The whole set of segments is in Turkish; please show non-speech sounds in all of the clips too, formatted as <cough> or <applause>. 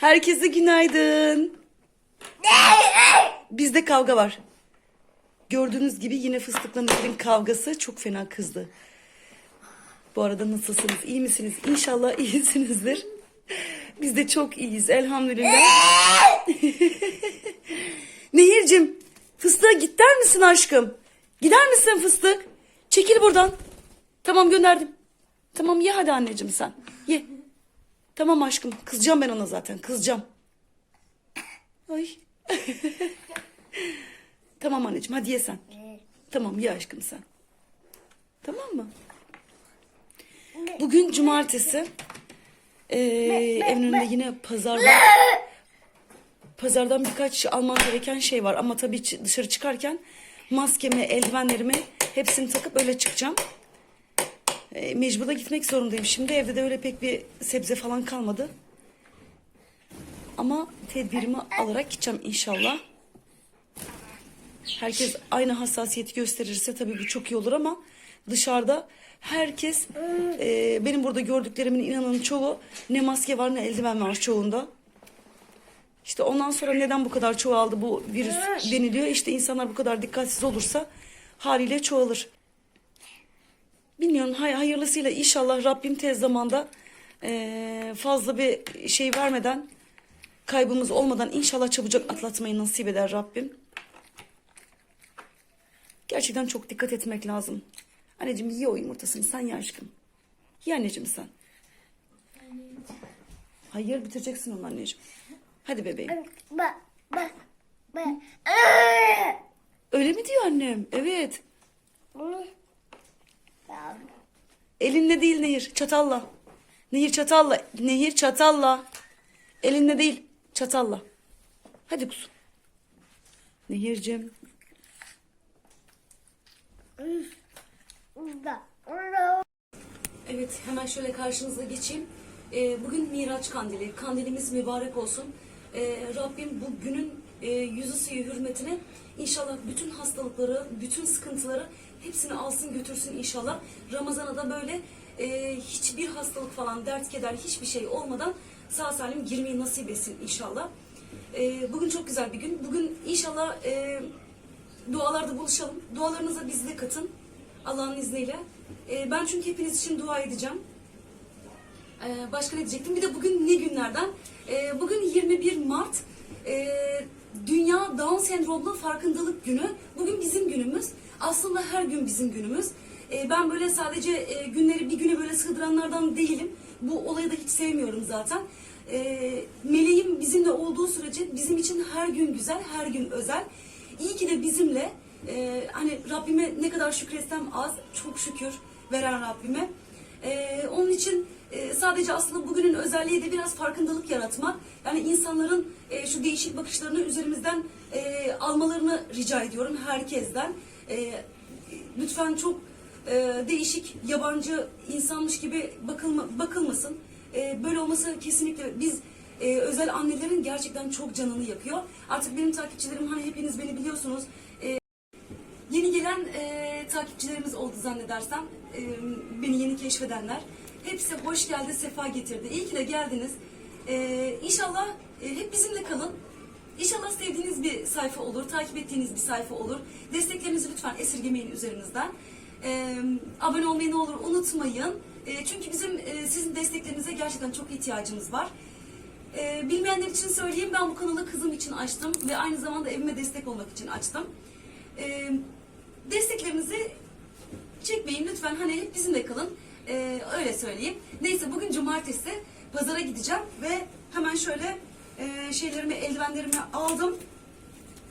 Herkese günaydın. Bizde kavga var. Gördüğünüz gibi yine fıstıkla Nehir'in kavgası çok fena kızdı. Bu arada nasılsınız? İyi misiniz? İnşallah iyisinizdir. Biz de çok iyiyiz elhamdülillah. <laughs> Nehir'cim fıstığa gider misin aşkım? Gider misin fıstık? Çekil buradan. Tamam gönderdim. Tamam ye hadi anneciğim sen. Ye. Tamam aşkım. Kızacağım ben ona zaten. Kızacağım. Ay. <laughs> tamam anneciğim hadi ye sen. Tamam ye aşkım sen. Tamam mı? Bugün cumartesi. Ee, evin önünde yine pazar var. Pazardan birkaç almam gereken şey var. Ama tabii dışarı çıkarken maskemi, eldivenlerimi hepsini takıp öyle çıkacağım. E, mecbur da gitmek zorundayım. Şimdi evde de öyle pek bir sebze falan kalmadı. Ama tedbirimi alarak gideceğim inşallah. Herkes aynı hassasiyeti gösterirse tabii bu çok iyi olur ama dışarıda herkes e, benim burada gördüklerimin inanın çoğu ne maske var ne eldiven var çoğunda. İşte ondan sonra neden bu kadar çoğaldı bu virüs deniliyor. İşte insanlar bu kadar dikkatsiz olursa haliyle çoğalır. Bilmiyorum hay hayırlısıyla inşallah Rabbim tez zamanda eee, fazla bir şey vermeden kaybımız olmadan inşallah çabucak atlatmayı nasip eder Rabbim. Gerçekten çok dikkat etmek lazım. Anneciğim ye o yumurtasını sen ye aşkım. Ye anneciğim sen. Hayır bitireceksin onu anneciğim. Hadi bebeğim. Ba, ba, ba. Öyle mi diyor annem? Evet. Elinle değil Nehir, çatalla. Nehir çatalla. Nehir çatalla. Elinle değil, çatalla. Hadi kuzum. Nehir'cim. Evet, hemen şöyle karşınıza geçeyim. Ee, bugün Miraç Kandili. Kandilimiz mübarek olsun. Ee, Rabbim bu günün e, yüzü suyu hürmetine inşallah bütün hastalıkları, bütün sıkıntıları hepsini alsın götürsün inşallah. Ramazana da böyle e, hiçbir hastalık falan, dert keder hiçbir şey olmadan sağ salim girmeyi nasip etsin inşallah. Ee, bugün çok güzel bir gün. Bugün inşallah e, dualarda buluşalım. Dualarınıza bizi de katın. Allah'ın izniyle. Ee, ben çünkü hepiniz için dua edeceğim. Ee, başka ne diyecektim? Bir de bugün ne günlerden? Ee, bugün 21 Mart. Ee, Dünya Down Sendromlu Farkındalık Günü. Bugün bizim günümüz. Aslında her gün bizim günümüz. Ee, ben böyle sadece e, günleri bir güne böyle sığdıranlardan değilim. Bu olayı da hiç sevmiyorum zaten. Ee, meleğim bizimle olduğu sürece bizim için her gün güzel, her gün özel. İyi ki de bizimle. Ee, hani Rabbime ne kadar şükretsem az, çok şükür veren Rabbime. Ee, onun için e, sadece aslında bugünün özelliği de biraz farkındalık yaratmak. Yani insanların e, şu değişik bakışlarını üzerimizden e, almalarını rica ediyorum herkesten. E, lütfen çok e, değişik, yabancı insanmış gibi bakılma, bakılmasın. E, böyle olması kesinlikle biz e, özel annelerin gerçekten çok canını yakıyor. Artık benim takipçilerim hani hepiniz beni biliyorsunuz. E, Yeni gelen e, takipçilerimiz oldu zannedersem. E, beni yeni keşfedenler. Hepsi hoş geldi, sefa getirdi. İyi ki de geldiniz. E, inşallah e, hep bizimle kalın. İnşallah sevdiğiniz bir sayfa olur, takip ettiğiniz bir sayfa olur. Desteklerinizi lütfen esirgemeyin üzerinizden. E, abone olmayı ne olur unutmayın. E, çünkü bizim e, sizin desteklerinize gerçekten çok ihtiyacımız var. E, bilmeyenler için söyleyeyim ben bu kanalı kızım için açtım ve aynı zamanda evime destek olmak için açtım. E, desteklerinizi çekmeyin lütfen hani hep bizimle kalın. E, öyle söyleyeyim. Neyse bugün cumartesi pazara gideceğim ve hemen şöyle e, şeylerimi eldivenlerimi aldım.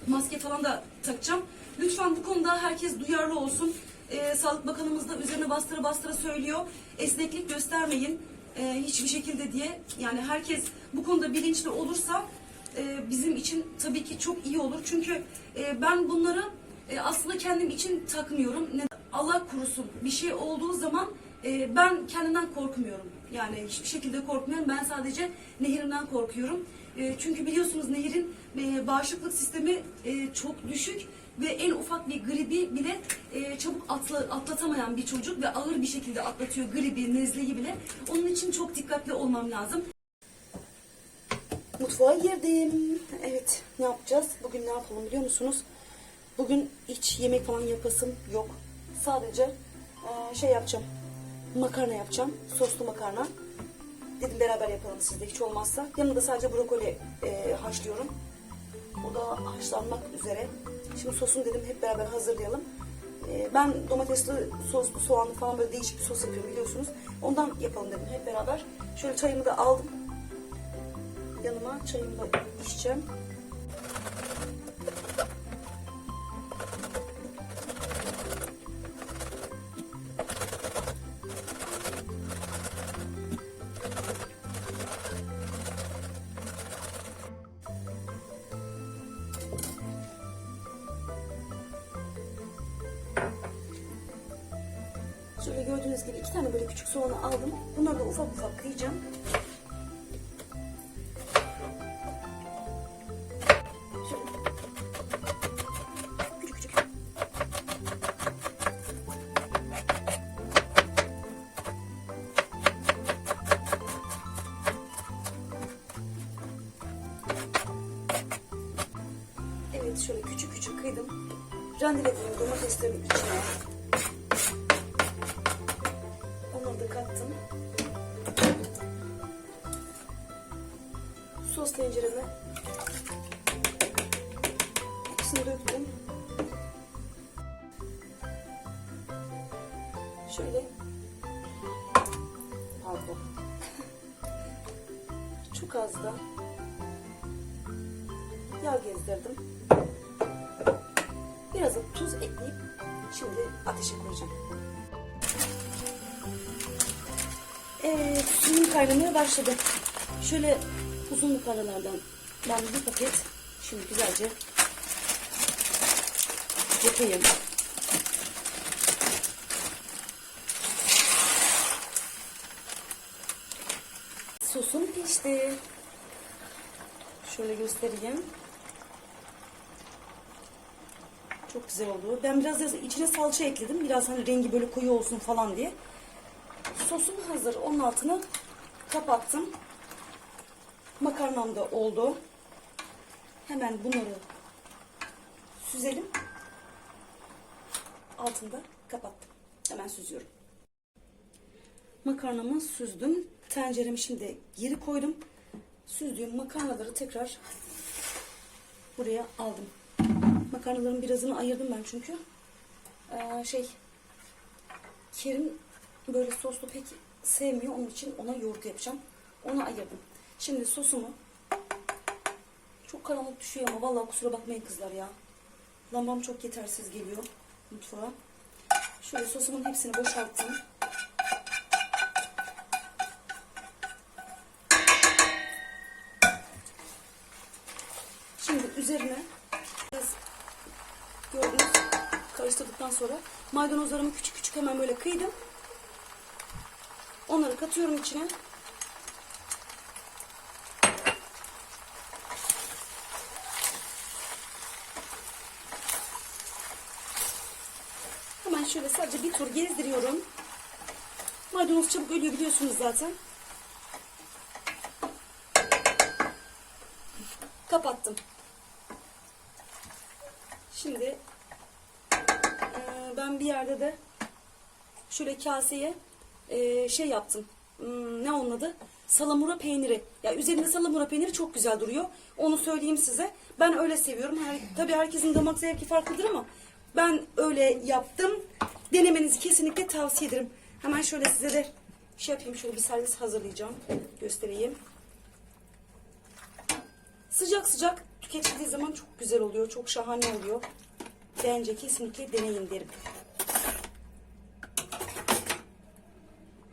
Maske falan da takacağım. Lütfen bu konuda herkes duyarlı olsun. Ee, Sağlık Bakanımız da üzerine bastıra bastıra söylüyor. Esneklik göstermeyin e, hiçbir şekilde diye. Yani herkes bu konuda bilinçli olursa e, bizim için tabii ki çok iyi olur. Çünkü e, ben bunları e, aslında kendim için takmıyorum. Ne- Allah korusun bir şey olduğu zaman e, ben kendimden korkmuyorum. Yani hiçbir şekilde korkmuyorum. Ben sadece nehirimden korkuyorum. E, çünkü biliyorsunuz nehirin e, bağışıklık sistemi e, çok düşük ve en ufak bir gribi bile e, çabuk atla, atlatamayan bir çocuk ve ağır bir şekilde atlatıyor gribi, nezleyi bile. Onun için çok dikkatli olmam lazım. Mutfağa girdim. Evet ne yapacağız? Bugün ne yapalım biliyor musunuz? Bugün hiç yemek falan yapasım yok. Sadece eee, şey yapacağım. Makarna yapacağım. Soslu makarna. Dedim beraber yapalım sizde hiç olmazsa. Yanında sadece brokoli eee, haşlıyorum. O da haşlanmak üzere. Şimdi sosunu dedim hep beraber hazırlayalım. Eee, ben domatesli soslu soğanlı falan böyle değişik bir sos yapıyorum biliyorsunuz. Ondan yapalım dedim hep beraber. Şöyle çayımı da aldım. Yanıma çayımı da içeceğim. Gördüğünüz gibi iki tane böyle küçük soğanı aldım. Bunları da ufak ufak kıyacağım. Evet şöyle küçük küçük kıydım. Rendelediğim domateslerin içine Şöyle pardon. <laughs> Çok az da yağ gezdirdim. Biraz da tuz ekleyip şimdi ateşe koyacağım. Evet, suyum kaynamaya başladı. Şöyle uzun makarnalardan ben bir paket şimdi güzelce yapayım. Sosum pişti. Şöyle göstereyim. Çok güzel oldu. Ben biraz içine salça ekledim. Biraz hani rengi böyle koyu olsun falan diye. Sosum hazır. Onun altını kapattım. Makarnam da oldu. Hemen bunları süzelim. Altında kapattım. Hemen süzüyorum. Makarnamı süzdüm. Tenceremi şimdi geri koydum. Süzdüğüm makarnaları tekrar buraya aldım. Makarnaların birazını ayırdım ben çünkü. Ee, şey Kerim böyle soslu pek sevmiyor. Onun için ona yoğurt yapacağım. Onu ayırdım. Şimdi sosumu çok karanlık düşüyor ama vallahi kusura bakmayın kızlar ya. Lambam çok yetersiz geliyor mutfağa. Şöyle sosumun hepsini boşalttım. Üzerine biraz gördüğünüz karıştırdıktan sonra maydanozlarımı küçük küçük hemen böyle kıydım. Onları katıyorum içine. Hemen şöyle sadece bir tur gezdiriyorum. Maydanoz çabuk ölüyor biliyorsunuz zaten. Kapattım. Şimdi ben bir yerde de şöyle kaseye şey yaptım. Hmm, ne onun adı? Salamura peyniri. Ya üzerinde salamura peyniri çok güzel duruyor. Onu söyleyeyim size. Ben öyle seviyorum. Her, tabii herkesin damak zevki farklıdır ama ben öyle yaptım. Denemenizi kesinlikle tavsiye ederim. Hemen şöyle size de şey yapayım. Şöyle bir servis hazırlayacağım. Göstereyim. Sıcak sıcak tüketildiği zaman çok güzel oluyor. Çok şahane oluyor. Bence kesinlikle deneyin derim.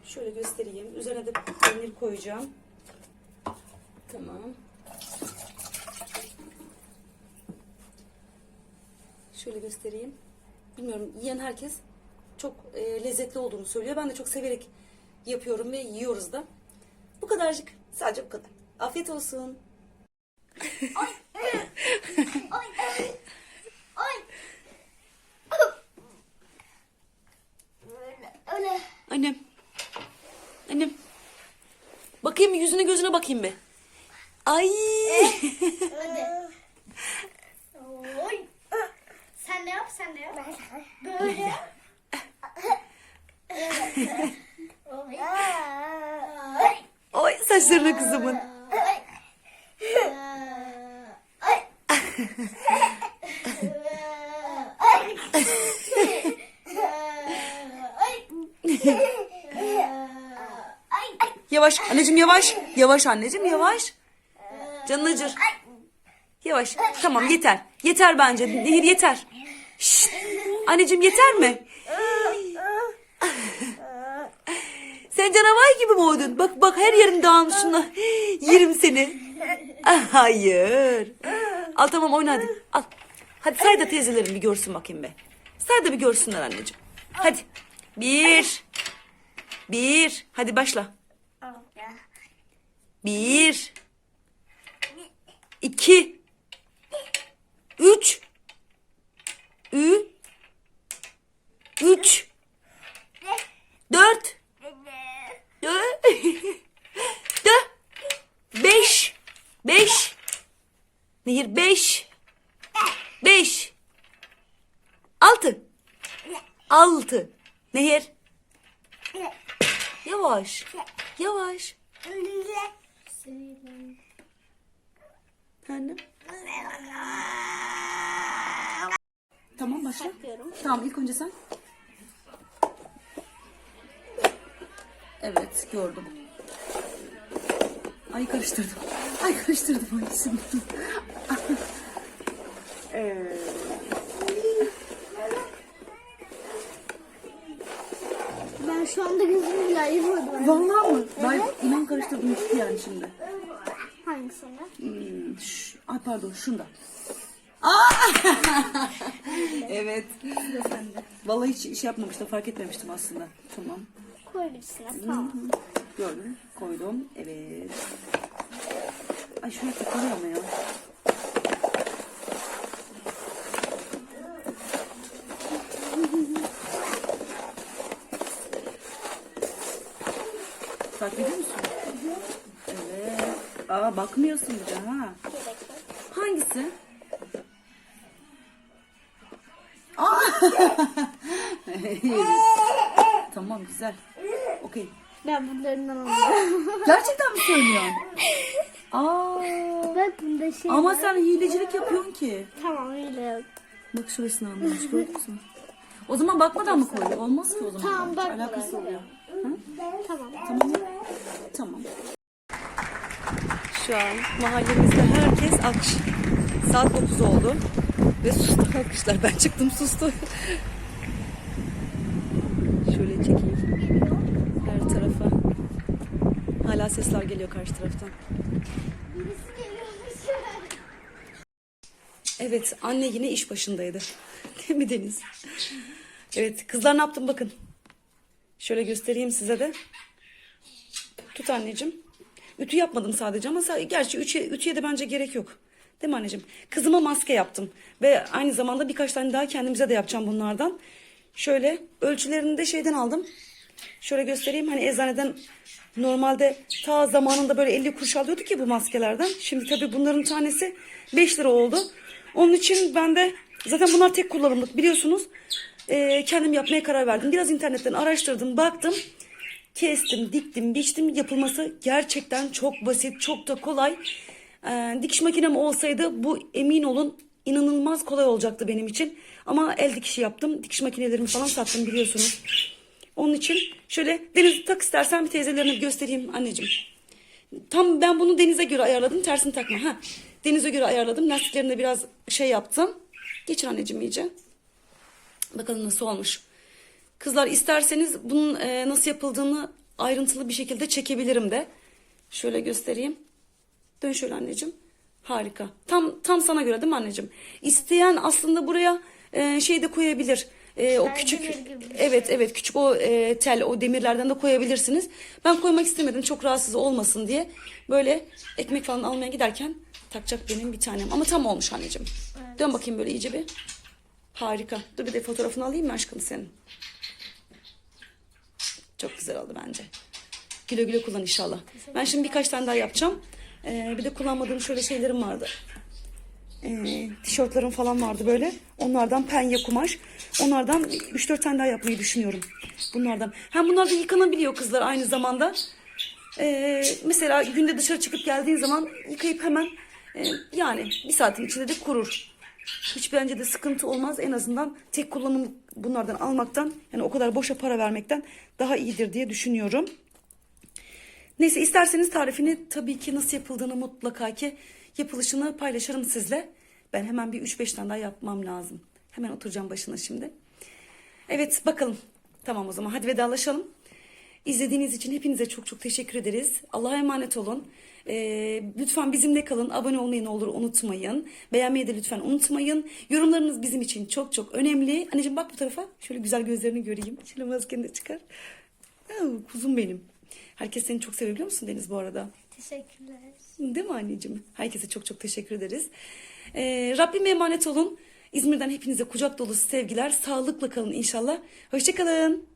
Şöyle göstereyim. Üzerine de peynir koyacağım. Tamam. Şöyle göstereyim. Bilmiyorum yiyen herkes çok e, lezzetli olduğunu söylüyor. Ben de çok severek yapıyorum ve yiyoruz da. Bu kadarcık. Sadece bu kadar. Afiyet olsun. Ay. Ay. Öyle. Öyle. Annem. Annem. Bakayım bir yüzüne gözüne bakayım bir. Ay. <laughs> Hadi. Oy. Sen de yap, sen de yap. Böyle. Oy. Ay. Oy saçlarına kızımın. Ay. Ay. Ay. Ay. Ay. Yavaş anneciğim yavaş. Yavaş anneciğim yavaş. Canın acır. Yavaş. Tamam yeter. Yeter bence. Nehir yeter. Şşt. Anneciğim yeter mi? Sen canavar gibi mi oldun? Bak bak her yerin dağılmış şuna. Yerim seni. Hayır. Al tamam oyna hadi. Al. Hadi say da teyzelerim bir görsün bakayım be. Say da bir görsünler anneciğim. Hadi. Bir. Bir. Hadi başla. Bir. iki, Üç. Ü. Üç. Dört. Dört. <laughs> Beş. Beş. Nehir beş. Beş. Altı. Altı. Nehir. Yavaş. Yavaş. Tamam başla. Tamam ilk önce sen. Evet gördüm. Ay karıştırdım. Ay karıştırdım ay şimdi. Ben şu anda gözümü bile ayırmadım. Vallahi mı? Ben inan karıştırdım işte yani şimdi. Hangisini? Hmm, şş, ay pardon şunda. <laughs> evet. Vallahi hiç şey yapmamıştım fark etmemiştim aslında. Tamam. Koy birisine. Tamam. Gördüm. Koydum. Evet. Ay şuraya takılıyor ama ya. Fark ediyor musun? Evet. Aa bakmıyorsun bir de ha. Hangisi? Aa! <laughs> Tamam güzel. Okey. Ben bunlarından alıyorum. Gerçekten mi söylüyorsun? <laughs> Aa. Bak bunda şey Ama var. sen hilecilik yapıyorsun ki. Tamam öyle. Bak şurasını anlamış gördün mü? O zaman bakmadan mı koyuyor? Olmaz ki o zaman. Tamam, bakmadan. Alakası oluyor. Tamam. Tamam? Tamam. Şu an mahallemizde herkes alkış. Saat 9 oldu. Ve sustu alkışlar. Ben çıktım sustu. Şöyle çekeyim. Her tarafa. Hala sesler geliyor karşı taraftan. Evet anne yine iş başındaydı. <laughs> Değil mi Deniz? Evet kızlar ne yaptım bakın. Şöyle göstereyim size de. Tut anneciğim. Ütü yapmadım sadece ama gerçi ütüye, ütüye de bence gerek yok. Değil mi anneciğim? Kızıma maske yaptım. Ve aynı zamanda birkaç tane daha kendimize de yapacağım bunlardan. Şöyle ölçülerini de şeyden aldım. Şöyle göstereyim. Hani eczaneden normalde ta zamanında böyle 50 kuruş alıyordu ki bu maskelerden. Şimdi tabii bunların tanesi 5 lira oldu. Onun için ben de zaten bunlar tek kullanımlık biliyorsunuz. Ee, kendim yapmaya karar verdim. Biraz internetten araştırdım, baktım. Kestim, diktim, biçtim. Yapılması gerçekten çok basit, çok da kolay. Ee, dikiş makinem olsaydı bu emin olun inanılmaz kolay olacaktı benim için. Ama el dikişi yaptım. Dikiş makinelerimi falan sattım biliyorsunuz. Onun için şöyle Deniz tak istersen bir teyzelerine göstereyim anneciğim. Tam ben bunu denize göre ayarladım. Tersini takma. Ha. Denize göre ayarladım. Lastiklerini de biraz şey yaptım. Geçir anneciğim iyice. Bakalım nasıl olmuş. Kızlar isterseniz bunun e, nasıl yapıldığını ayrıntılı bir şekilde çekebilirim de. Şöyle göstereyim. Dön şöyle anneciğim. Harika. Tam tam sana göre değil mi anneciğim? İsteyen aslında buraya e, şey de koyabilir. E, o küçük gibi bir evet evet küçük o e, tel o demirlerden de koyabilirsiniz. Ben koymak istemedim çok rahatsız olmasın diye. Böyle ekmek falan almaya giderken takacak benim bir tanem. Ama tam olmuş anneciğim. Dön bakayım böyle iyice bir. Harika. Dur bir de fotoğrafını alayım mı aşkım senin? Çok güzel oldu bence. Güle güle kullan inşallah. Ben şimdi birkaç tane daha yapacağım. Ee, bir de kullanmadığım şöyle şeylerim vardı. Ee, tişörtlerim falan vardı böyle. Onlardan penye kumaş. Onlardan 3-4 tane daha yapmayı düşünüyorum. Bunlardan. Hem bunlar da yıkanabiliyor kızlar aynı zamanda. Ee, mesela günde dışarı çıkıp geldiğin zaman yıkayıp hemen e, yani bir saatin içinde de kurur. Hiç bence de sıkıntı olmaz. En azından tek kullanım bunlardan almaktan yani o kadar boşa para vermekten daha iyidir diye düşünüyorum. Neyse isterseniz tarifini tabii ki nasıl yapıldığını mutlaka ki yapılışını paylaşırım sizle. Ben hemen bir 3-5 tane daha yapmam lazım. Hemen oturacağım başına şimdi. Evet bakalım. Tamam o zaman hadi vedalaşalım. İzlediğiniz için hepinize çok çok teşekkür ederiz. Allah'a emanet olun. Ee, lütfen bizimle kalın. Abone olmayı ne olur unutmayın. Beğenmeyi de lütfen unutmayın. Yorumlarınız bizim için çok çok önemli. Anneciğim bak bu tarafa. Şöyle güzel gözlerini göreyim. Şöyle maskeni de çıkar. Aa, kuzum benim. Herkes seni çok seviyor biliyor musun Deniz bu arada? Teşekkürler. Değil mi anneciğim? Herkese çok çok teşekkür ederiz. Ee, Rabbime emanet olun. İzmir'den hepinize kucak dolusu sevgiler. Sağlıkla kalın inşallah. Hoşçakalın.